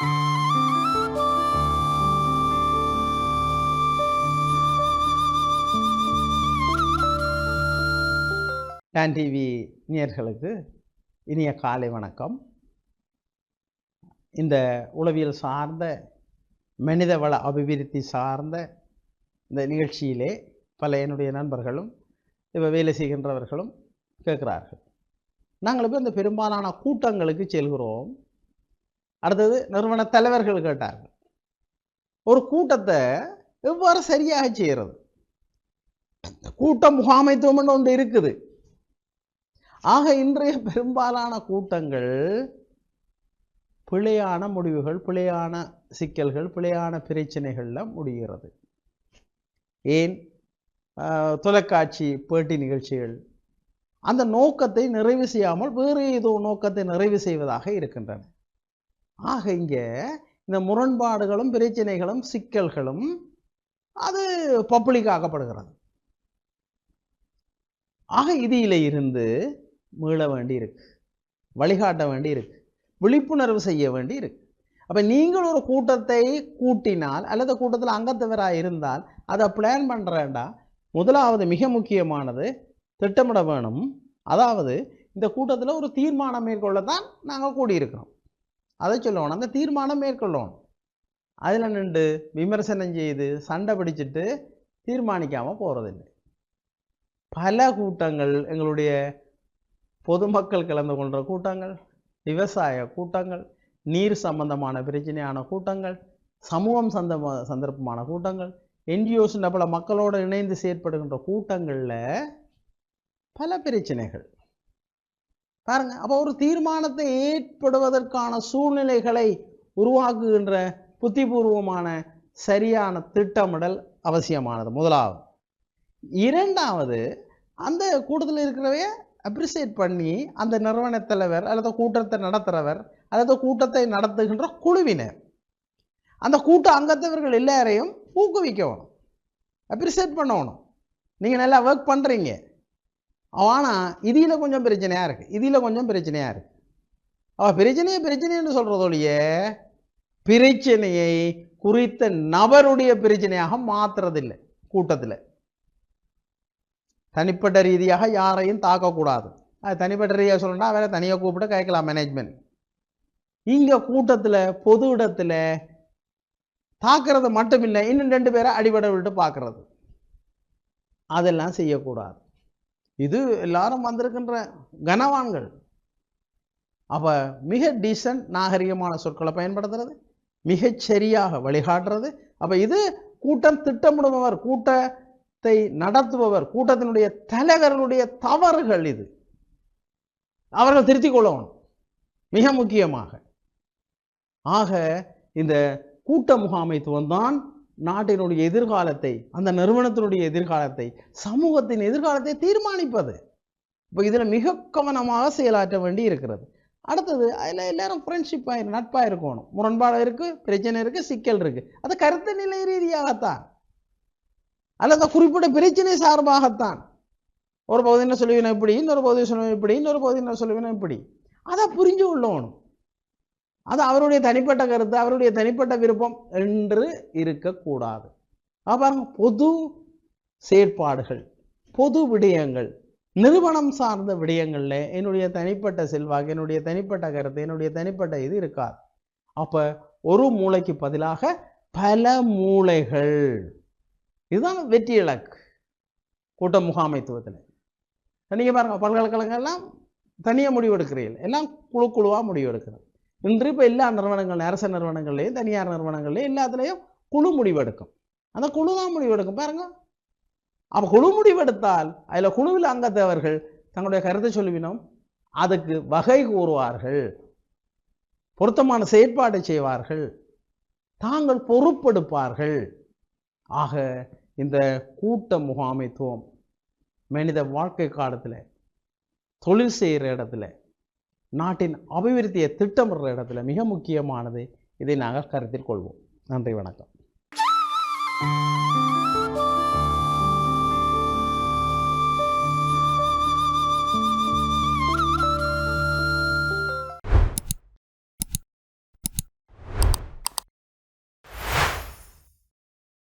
Don TV நேர்களுக்கு இனிய காலை வணக்கம். இந்த உளவியல் சார்ந்த மனிதவள அபிவிருத்தி சார்ந்த இந்த நிகழ்ச்சியிலே பல என்னுடைய நண்பர்களும் இப்போ வேலை செய்கின்றவர்களும் கேட்குறார்கள். நாங்கள் இப்போ இந்த பெரும்பாலான கூட்டங்களுக்கு செல்கிறோம். அடுத்தது நிறுவன தலைவர்கள் கேட்டார்கள். ஒரு கூட்டத்தை எவ்வாறு சரியாக செய்கிறது? கூட்டம் முகாமைத்துவம் ஒன்று இருக்குது. ஆக இன்றைய பெரும்பாலான கூட்டங்கள் பிழையான முடிவுகள் பிழையான சிக்கல்கள் பிழையான பிரச்சனைகளில் முடிகிறது. ஏன்? ஆஹ், தொலைக்காட்சி பேட்டி நிகழ்ச்சிகள். அந்த நோக்கத்தை நிறைவு செய்யாமல் வேறு ஏதோ நோக்கத்தை நிறைவு செய்வதாக இருக்கின்றன. ஆக இங்கே இந்த முரண்பாடுகளும் பிரச்சனைகளும் சிக்கல்களும் அது பப்ளிக் ஆக்கப்படுகிறது. ஆக இதில் இருந்து மீள வேண்டி இருக்கு வழிகாட்ட வேண்டி இருக்கு விழிப்புணர்வு செய்ய வேண்டி இருக்கு அப்போ நீங்கள் ஒரு கூட்டத்தை கூட்டினால் அல்லது கூட்டத்தில் அங்கத்தவராக இருந்தால் அதை பிளான் பண்ணுறேண்டா முதலாவது மிக முக்கியமானது திட்டமிட வேணும். அதாவது இந்த கூட்டத்தில் ஒரு தீர்மானம் மேற்கொள்ள தான் நாங்கள் கூடியிருக்கிறோம். அதை சொல்லணும் அந்த தீர்மானம் மேற்கொள்ளணும் அதில் நின்று விமர்சனம் செய்து சண்டை பிடிச்சிட்டு தீர்மானிக்காமல் போகிறதில்லை பல கூட்டங்கள் எங்களுடைய பொதுமக்கள் கலந்து கொள்கிற கூட்டங்கள் விவசாய கூட்டங்கள் நீர் சம்பந்தமான பிரச்சனையான கூட்டங்கள் சமூகம் சந்த சந்தர்ப்பமான கூட்டங்கள் என்ஜிஓஸ் பல மக்களோடு இணைந்து செயற்படுகின்ற கூட்டங்களில் பல பிரச்சனைகள். பாருங்க அப்போ ஒரு தீர்மானத்தை ஏற்படுவதற்கான சூழ்நிலைகளை உருவாக்குகின்ற புத்திபூர்வமான சரியான திட்டமிடல் அவசியமானது. முதலாவது. இரண்டாவது அந்த கூட்டத்தில் இருக்கிறவைய அப்ரிசியேட் பண்ணி அந்த நிறுவன தலைவர் அல்லது கூட்டத்தை நடத்துகிறவர் அல்லது கூட்டத்தை நடத்துகின்ற குழுவினர் அந்த கூட்ட அங்கத்தவர்கள் எல்லாரையும் ஊக்குவிக்கணும். அப்ரிசியேட் பண்ணணும். நீங்கள் நல்லா ஒர்க் பண்ணுறீங்க ஆனால் இதில் கொஞ்சம் பிரச்சனையாக இருக்குது இதில் கொஞ்சம் பிரச்சனையாக இருக்குது அவள் பிரச்சனையை பிரச்சனைன்னு சொல்கிறதோடைய பிரச்சனையை குறித்த நபருடைய பிரச்சனையாக மாத்துறதில்லை கூட்டத்தில். தனிப்பட்ட ரீதியாக யாரையும் தாக்கக்கூடாது. அது தனிப்பட்ட ரீதியாக சொல்லணும்னா வேற தனியாக கூப்பிட்டு கேட்கலாம் மேனேஜ்மெண்ட் இங்கே கூட்டத்தில் பொது இடத்துல தாக்குறது மட்டும் இல்லை இன்னும் ரெண்டு பேரை அடிபட விட்டு பார்க்கறது அதெல்லாம் செய்யக்கூடாது. இது எல்லாரும் வந்திருக்கின்ற கனவான்கள். அப்போ மிக டீசன்ட் நாகரிகமான சொற்களை பயன்படுத்துறது மிகச்சரியாக வழிகாட்டுறது. அப்போ இது கூட்டம் திட்டமிடுபவர் கூட்டத்தை நடத்துபவர் கூட்டத்தினுடைய தலைவர்களுடைய தவறுகள் இது. அவர்கள் திருத்திக் கொள்ளணும் மிக முக்கியமாக. ஆக இந்த கூட்ட முகாமைத்துவம் தான் நாட்டினுடைய எதிர்காலத்தை அந்த நிறுவனத்தினுடைய எதிர்காலத்தை சமூகத்தின் எதிர்காலத்தை தீர்மானிப்பது. இப்போ இதில் மிக கவனமாக செயலாற்ற வேண்டி இருக்கிறது. அடுத்தது அதில் எல்லாரும் ஃப்ரெண்ட்ஷிப்பாக நட்பாக இருக்கணும். முரண்பாடு இருக்குது பிரச்சனை இருக்குது சிக்கல் இருக்குது அது கருத்து நிலை ரீதியாகத்தான். அல்லது குறிப்பிட்ட பிரச்சனை சார்பாகத்தான். ஒரு பகுதி என்ன இப்படி இன்னொரு பகுதி சொல்லுவேன் இப்படி இன்னொரு பகுதி என்ன இப்படி. அதை புரிஞ்சு கொள்ளணும் அது அவருடைய தனிப்பட்ட கருத்து அவருடைய தனிப்பட்ட விருப்பம் என்று இருக்கக்கூடாது. அப்புறம் பொது செயற்பாடுகள் பொது விடயங்கள் நிறுவனம் சார்ந்த விடயங்கள்ல என்னுடைய தனிப்பட்ட செல்வாக்கு என்னுடைய தனிப்பட்ட கருத்து என்னுடைய தனிப்பட்ட இது இருக்காது. அப்போ ஒரு மூளைக்கு பதிலாக பல மூளைகள். இதுதான் வெற்றி இலக்கு கூட்ட முகாமைத்துவத்தில். நீங்கள் பாருங்க பல்கலைக்கழகங்கள்லாம் தனியாக முடிவெடுக்கிறீர்கள். எல்லாம் குழு குழுவாக முடிவெடுக்கிறது. இன்று இப்போ எல்லா நிறுவனங்கள் அரசு நிறுவனங்கள்லையும் தனியார் நிறுவனங்கள்லையும் எல்லாத்துலேயும் குழு முடிவெடுக்கும். அந்த குழு தான் முடிவெடுக்கும். பாருங்க. அப்போ குழு முடிவெடுத்தால் அதில் குழுவில் அங்கத்தவர்கள் தங்களுடைய கருத்தை சொல்லுவினோம். அதுக்கு வகை கூறுவார்கள். பொருத்தமான செயற்பாட்டை செய்வார்கள். தாங்கள் பொறுப்பெடுப்பார்கள். ஆக இந்த கூட்ட முகாமைத்துவம் மனித வாழ்க்கை காலத்தில் தொழில் செய்கிற இடத்துல நாட்டின் அபிவிருத்தியை திட்டமிடுற இடத்துல மிக முக்கியமானது இதை நாங்கள் கருத்தில் கொள்வோம். நன்றி வணக்கம்.